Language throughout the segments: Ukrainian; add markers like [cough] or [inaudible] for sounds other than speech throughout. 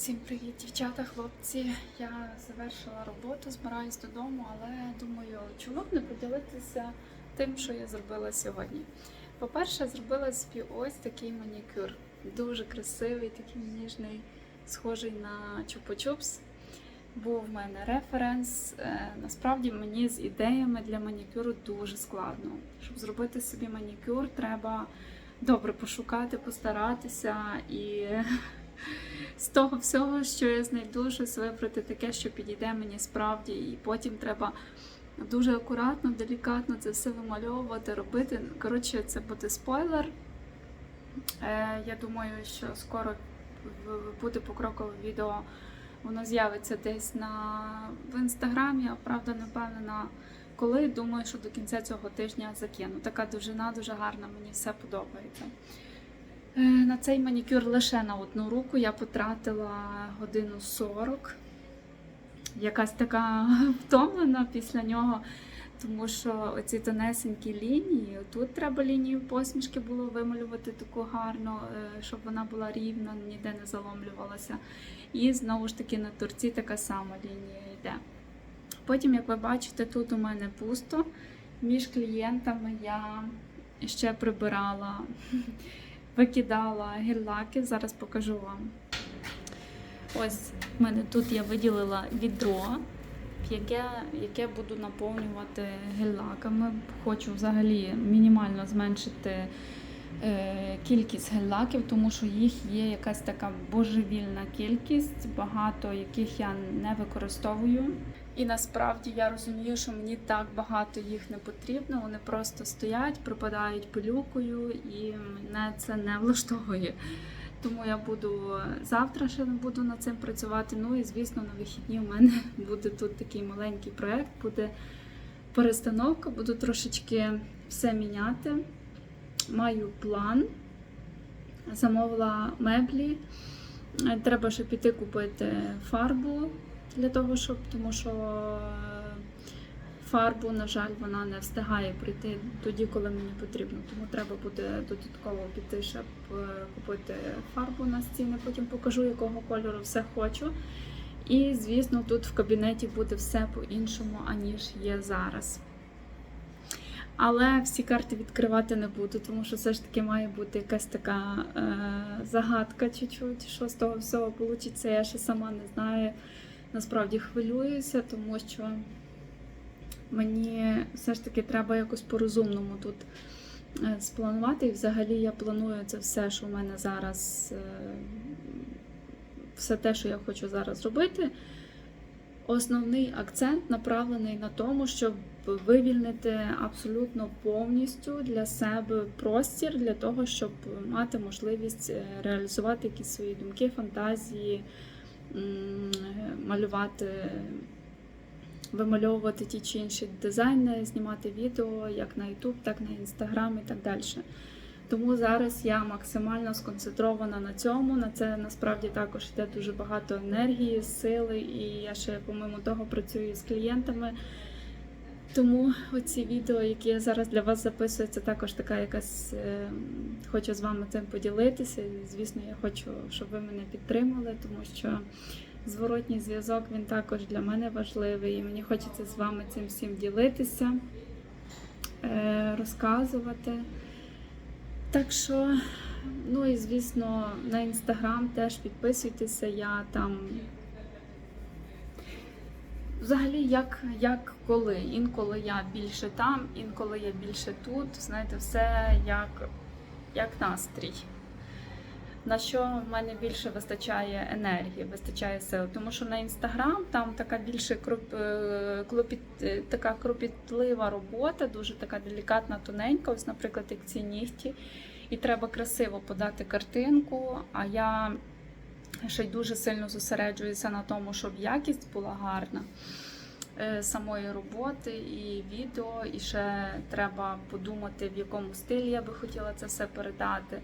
Всім привіт, дівчата, хлопці. Я завершила роботу, збираюсь додому, але думаю, чому б не поділитися тим, що я зробила сьогодні. По-перше, зробила собі ось такий манікюр. Дуже красивий, такий ніжний, схожий на чупа-чупс. Був в мене референс. Е, Насправді мені з ідеями для манікюру дуже складно. Щоб зробити собі манікюр, треба добре пошукати, постаратися і з того всього, що я знайду, щось вибрати таке, що підійде мені справді, і потім треба дуже акуратно, делікатно це все вимальовувати, робити. Коротше, це буде спойлер. Е, я думаю, що скоро буде покрокове відео. Воно з'явиться десь на в інстаграмі, а правда, не впевнена, коли. Думаю, що до кінця цього тижня закину. Така довжина дуже гарна, мені все подобається. Е, На цей манікюр лише на одну руку я потратила годину 40. Якась така [laughs] втомлена після нього, тому що оці тонесенькі лінії, тут треба лінію посмішки було вималювати таку гарну, е, щоб вона була рівна, ніде не заломлювалася. І знову ж таки на торці така сама лінія йде. Потім, як ви бачите, тут у мене пусто. Між клієнтами я ще прибирала викидала гель-лаки, зараз покажу вам. Ось в мене тут я виділила відро, яке, яке буду наповнювати гель-лаками. Хочу взагалі мінімально зменшити е, кількість гель-лаків, тому що їх є якась така божевільна кількість, багато яких я не використовую. І насправді я розумію, що мені так багато їх не потрібно. Вони просто стоять, припадають пилюкою, і мене це не [laughs] влаштовує. Тому я буду завтра ще буду над цим працювати. Ну і звісно, на вихідні у мене [laughs] буде тут такий маленький проект, буде перестановка, буду трошечки все міняти. Маю план, замовила меблі. Е, Треба ще піти купити фарбу для того, щоб тому що е, фарбу, на жаль, вона не встигає прийти тоді, коли мені потрібно. Тому треба буде додатково піти, щоб е, купити фарбу на стіни. Потім покажу, якого кольору все хочу. І, звісно, тут в кабінеті буде все по-іншому, аніж є зараз. Але всі карти відкривати не буду, тому що все ж таки має бути якась така е, загадка чуть-чуть, що з того всього вийде. Я ще сама не знаю. Насправді хвилююся, тому що мені все ж таки треба якось по-розумному тут е, спланувати. І взагалі я планую це все, що в мене зараз, е, все те, що я хочу зараз робити. Основний акцент направлений на тому, щоб вивільнити абсолютно повністю для себе простір для того, щоб мати можливість е, реалізувати якісь свої думки, фантазії, малювати, вимальовувати ті чи інші дизайни, знімати відео як на YouTube, так на Instagram і так далі. Тому зараз я максимально сконцентрована на цьому. На це насправді також йде дуже багато енергії, сили, і я ще помимо того працюю з клієнтами. Тому оці відео, які я зараз для вас записую, це також така якась е, хочу з вами цим поділитися. І, звісно, я хочу, щоб ви мене підтримали, тому що зворотній зв'язок він також для мене важливий, і мені хочеться з вами цим всім ділитися, е, розказувати. Так що, ну і звісно, на інстаграм теж підписуйтеся, я там. Взагалі, як, як коли. Інколи я більше там, інколи я більше тут. Знаєте, все як, як настрій. На що в мене більше вистачає енергії, вистачає сил. Тому що на інстаграм там така більше кроп, е, клопіт, е, така кропітлива робота, дуже така делікатна, тоненька. Ось, наприклад, як ці нігті. І треба красиво подати картинку. А я ще й дуже сильно зосереджуюся на тому, щоб якість була гарна е, самої роботи і відео. І ще треба подумати, в якому стилі я би хотіла це все передати.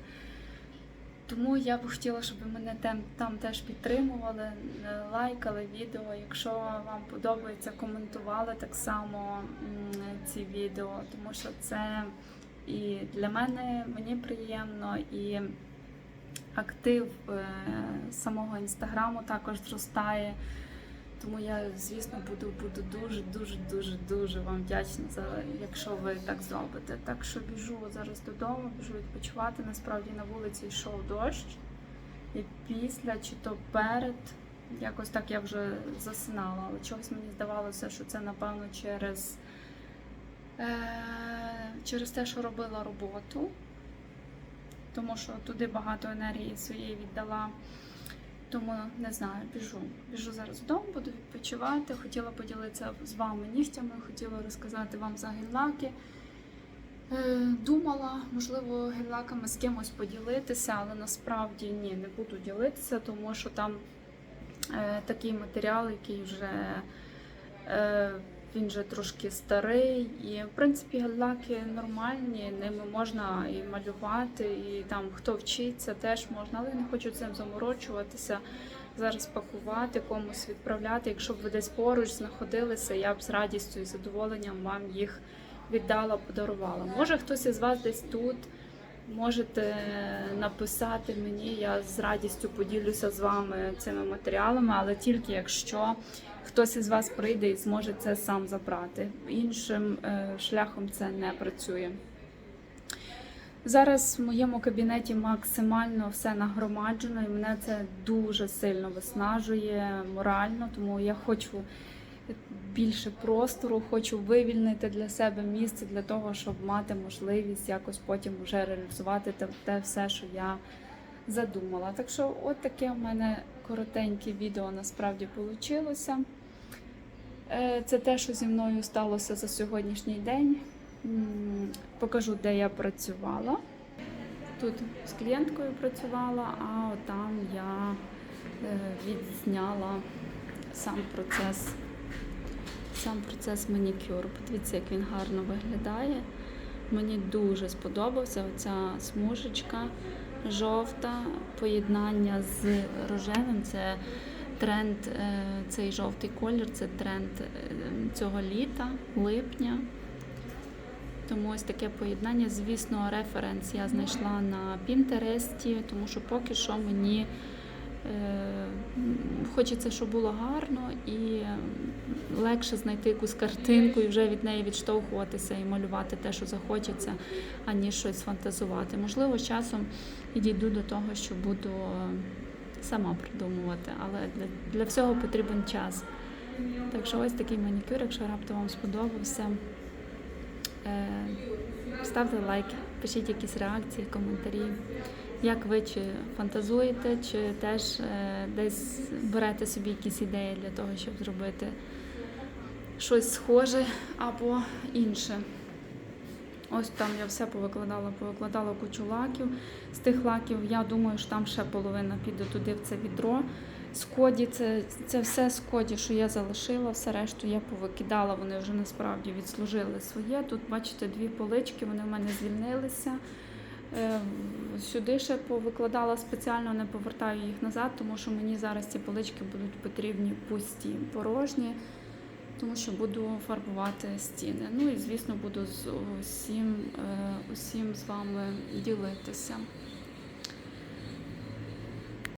Тому я б хотіла, щоб ви мене там, там теж підтримували, е, лайкали відео. Якщо вам подобається, коментували так само ці відео, тому що це і для мене мені приємно, і актив е, самого інстаграму також зростає. Тому я, звісно, буду, буду дуже, дуже, дуже, дуже вам вдячна за якщо ви так зробите. Так що біжу зараз додому, біжу відпочивати. Насправді на вулиці йшов дощ. І після чи то перед, якось так я вже засинала, але чогось мені здавалося, що це напевно через, е, через те, що робила роботу, тому що туди багато енергії своєї віддала. Тому не знаю, біжу. Біжу зараз вдома, буду відпочивати. Хотіла поділитися з вами нігтями, хотіла розказати вам за гель-лаки. Е, Думала, можливо, гель-лаками з кимось поділитися, але насправді ні, не буду ділитися, тому що там е, такий матеріал, який вже е, він вже трошки старий. І в принципі гель-лаки нормальні, ними можна і малювати, і там хто вчиться, теж можна, але не хочу цим заморочуватися. Зараз пакувати, комусь відправляти. Якщо б ви десь поруч знаходилися, я б з радістю і задоволенням вам їх віддала, подарувала. Може, хтось із вас десь тут. Можете написати мені, я з радістю поділюся з вами цими матеріалами, але тільки якщо хтось із вас прийде і зможе це сам забрати. Іншим е, шляхом це не працює. Зараз в моєму кабінеті максимально все нагромаджено, і мене це дуже сильно виснажує морально, тому я хочу більше простору, хочу вивільнити для себе місце для того, щоб мати можливість якось потім вже реалізувати те, те все, що я задумала. Так що, от таке в мене коротеньке відео насправді вийшло. Це те, що зі мною сталося за сьогоднішній день. Покажу, де я працювала. Тут з клієнткою працювала, а там я е, відзняла сам процес, сам процес манікюру. Подивіться, як він гарно виглядає. Мені дуже сподобався оця смужечка жовта, поєднання з рожевим. Це тренд, е, цей жовтий колір, це тренд е, цього літа, липня. Тому ось таке поєднання. Звісно, референс я знайшла на Пінтересті, тому що поки що мені е, хочеться, щоб було гарно і легше знайти якусь картинку і вже від неї відштовхуватися і малювати те, що захочеться, аніж щось фантазувати. Можливо, часом і дійду до того, що буду сама придумувати, але для, для всього потрібен час. Так що ось такий манікюр, якщо раптом вам сподобався. Е, Ставте лайки, пишіть якісь реакції, коментарі. Як ви чи фантазуєте, чи теж е, десь берете собі якісь ідеї для того, щоб зробити щось схоже або інше. Ось там я все повикладала, повикладала кучу лаків. З тих лаків я думаю, що там ще половина піде туди в це відро. З коді це, це все з коді, що я залишила, все решту я повикидала, вони вже насправді відслужили своє. Тут, бачите, дві полички, вони в мене звільнилися. Е, Сюди ще повикладала спеціально, не повертаю їх назад, тому що мені зараз ці полички будуть потрібні пусті, порожні, тому що буду фарбувати стіни. Ну і звісно буду з усім, е, усім з вами ділитися.